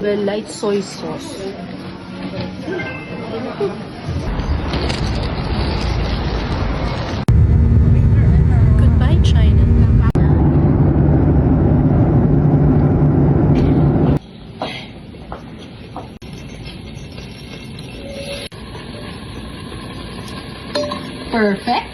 with light soy sauce. Goodbye, China. Perfect.